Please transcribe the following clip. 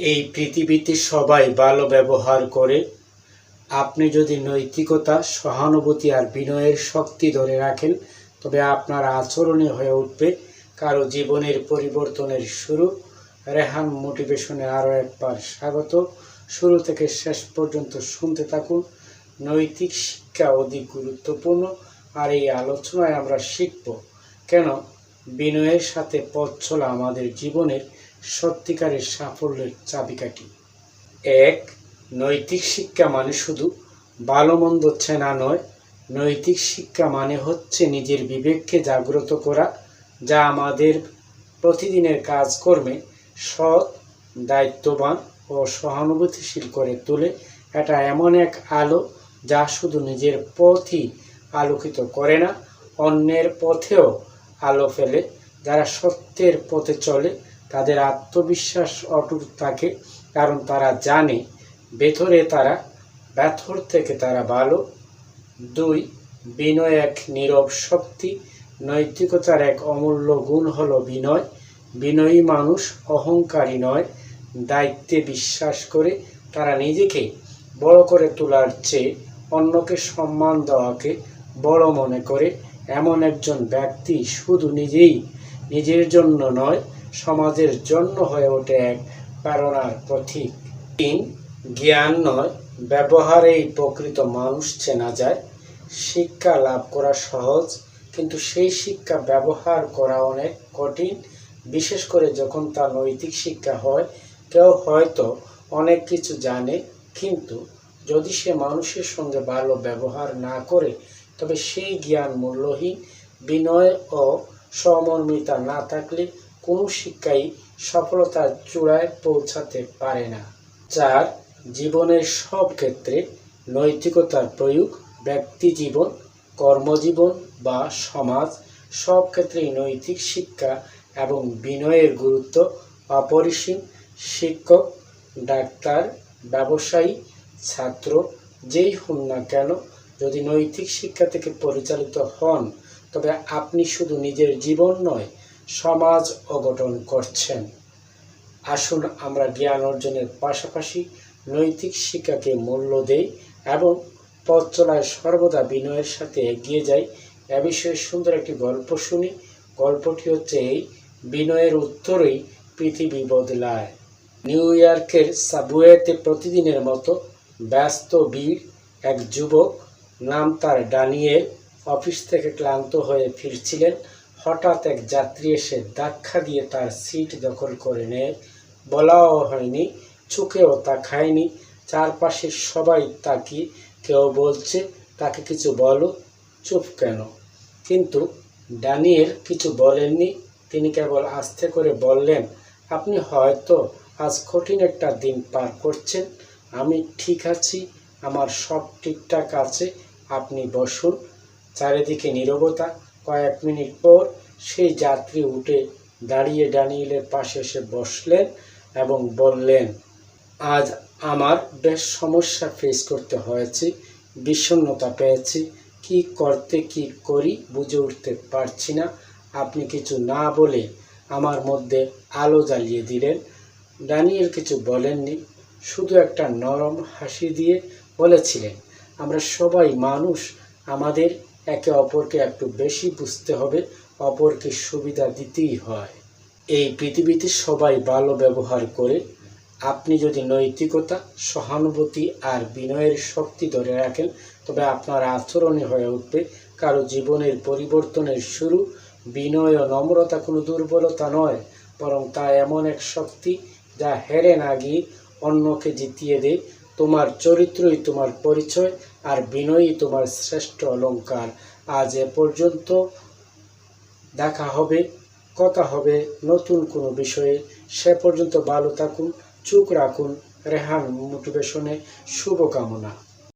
এই পৃথিবীতে সবাই ভালো ব্যবহার করে। আপনি যদি নৈতিকতা, সহানুভূতি আর বিনয়ের শক্তি ধরে রাখেন, তবে আপনার আচরণে হয়ে উঠবে। কারও জীবনের পরিবর্তনের শুরু। রেহান মোটিভেশনে আরও একবার স্বাগত। শুরু থেকে শেষ পর্যন্ত শুনতে থাকুন। নৈতিক শিক্ষা অধিক গুরুত্বপূর্ণ। আর এই আলোচনায় আমরা শিখব, কেন বিনয়ের সাথে পথ চলা আমাদের জীবনের সত্যিকারের সাফল্যের চাবিকাঠি। এক, নৈতিক শিক্ষা মানে শুধু ভালো মন্দ চেনা নয়, নৈতিক শিক্ষা মানে হচ্ছে নিজের বিবেককে জাগ্রত করা, যা আমাদের প্রতিদিনের কাজকর্মে সৎ, দায়িত্ববান ও সহানুভূতিশীল করে তোলে। এটা এমন এক আলো যা শুধু নিজের পথই আলোকিত করে না, অন্যের পথেও আলো ফেলে। যারা সত্যের পথে চলে তাদের আত্মবিশ্বাস অটুট থাকে, কারণ তারা জানে ভেতরে তারা ব্যথর থেকে তারা ভালো। দুই, বিনয় এক নীরব শক্তি, নৈতিকতার এক অমূল্য গুণ হলো বিনয়। বিনয়ী মানুষ অহংকারী নয়, দায়িত্বে বিশ্বাস করে তারা নিজেকে বড় করে তোলার চেয়ে অন্যকে সম্মান দেওয়াকে বড় মনে করে। এমন একজন ব্যক্তি শুধু নিজেই নিজের জন্য নয় সমাজের জন্য হয়ে ওঠে এক প্রেরণার প্রতীক। তিন, জ্ঞান নয়, ব্যবহারেই প্রকৃত মানুষ চেনা যায়। শিক্ষা লাভ করা সহজ, কিন্তু সেই শিক্ষা ব্যবহার করা অনেক কঠিন। বিশেষ করে যখন তা নৈতিক শিক্ষা হয়, কেউ হয়তো অনেক কিছু জানে, কিন্তু যদি সে মানুষের সঙ্গে ভালো ব্যবহার না করে, তবে সেই জ্ঞান মূল্যহীন, বিনয় ও সমর্মিতা না থাকলে কোনো শিক্ষাই সফলতার চূড়ায় পৌঁছাতে পারে না চার জীবনের সব ক্ষেত্রে নৈতিকতার প্রয়োগ, ব্যক্তি জীবন, কর্মজীবন বা সমাজ সব ক্ষেত্রেই নৈতিক শিক্ষা এবং বিনয়ের গুরুত্ব অপরিসীম। শিক্ষক, ডাক্তার, ব্যবসায়ী, ছাত্র, যেই হন না কেন, যদি নৈতিক শিক্ষা থেকে পরিচালিত হন, তবে আপনি শুধু নিজের জীবন নয় সমাজ অগঠন করছেন। আসুন আমরা জ্ঞান অর্জনের পাশাপাশি নৈতিক শিক্ষাকে মূল্য দেই এবং পথ চলায় সর্বদা বিনয়ের সাথে এগিয়ে যাই। এ বিষয়ে সুন্দর একটি গল্প শুনি। গল্পটি হচ্ছে এই, বিনয়ের উত্তরেই পৃথিবী বদলায়। নিউ ইয়র্কের সাবওয়েতে প্রতিদিনের মতো ব্যস্ত ভিড় এক যুবক, নাম তার ডানিয়েল, অফিস থেকে ক্লান্ত হয়ে ফিরছিলেন। হঠাৎ এক যাত্রী এসে ধাক্কা দিয়ে তার সিট দখল করে নেয়। বলাও হয়নি, চোখেও তা খায়নি। চারপাশে সবাই তাকিয়ে কেউ বলছে, তাকে কিছু বলো, চুপ কেন? কিন্তু ড্যানিয়েল কিছু বলেননি। তিনি কেবল আস্তে করে বললেন, আপনি হয়তো আজ কঠিন একটা দিন পার করছেন। আমি ঠিক আছি, আমার সব ঠিকঠাক আছে। আপনি বসুন। চারিদিকে নীরবতা কয়েক মিনিট পর সেই যাত্রী উঠে দাঁড়িয়ে ড্যানিয়েলের পাশে এসে বসলেন এবং বললেন, আজ আমার বেশ সমস্যা ফেস করতে হয়েছে, বিষণ্ণতা পেয়েছি। কি করতে, কি করি বুঝে উঠতে পারছি না। আপনি কিছু না বলে আমার মধ্যে আলো জ্বালিয়ে দিলেন। ড্যানিয়েল কিছু বলেননি, শুধু একটা নরম হাসি দিয়ে বলেছিলেন, আমরা সবাই মানুষ, আমাদের একে অপরকে একটু বেশি বুঝতে হবে, অপরকে সুবিধা দিতেই হয়। এই পৃথিবীতে সবাই ভালো ব্যবহার করে, আপনি যদি নৈতিকতা, সহানুভূতি আর বিনয়ের শক্তি ধরে রাখেন, তবে আপনার আচরণে হয়ে উঠবে। কারও জীবনের পরিবর্তনের শুরু, বিনয় ও নম্রতা কোনো দুর্বলতা নয়, বরং তা এমন এক শক্তি যা হেরে না গিয়ে অন্যকে জিতিয়ে দেয়। তোমার চরিত্রই তোমার পরিচয় আর বিনয়ই তোমার শ্রেষ্ঠ অলঙ্কার। আজ এ পর্যন্ত দেখা হবে, কথা হবে নতুন কোনো বিষয়ে। সে পর্যন্ত ভালো থাকুন চুক রাখুন। রেহান মোটিভেশনে শুভকামনা।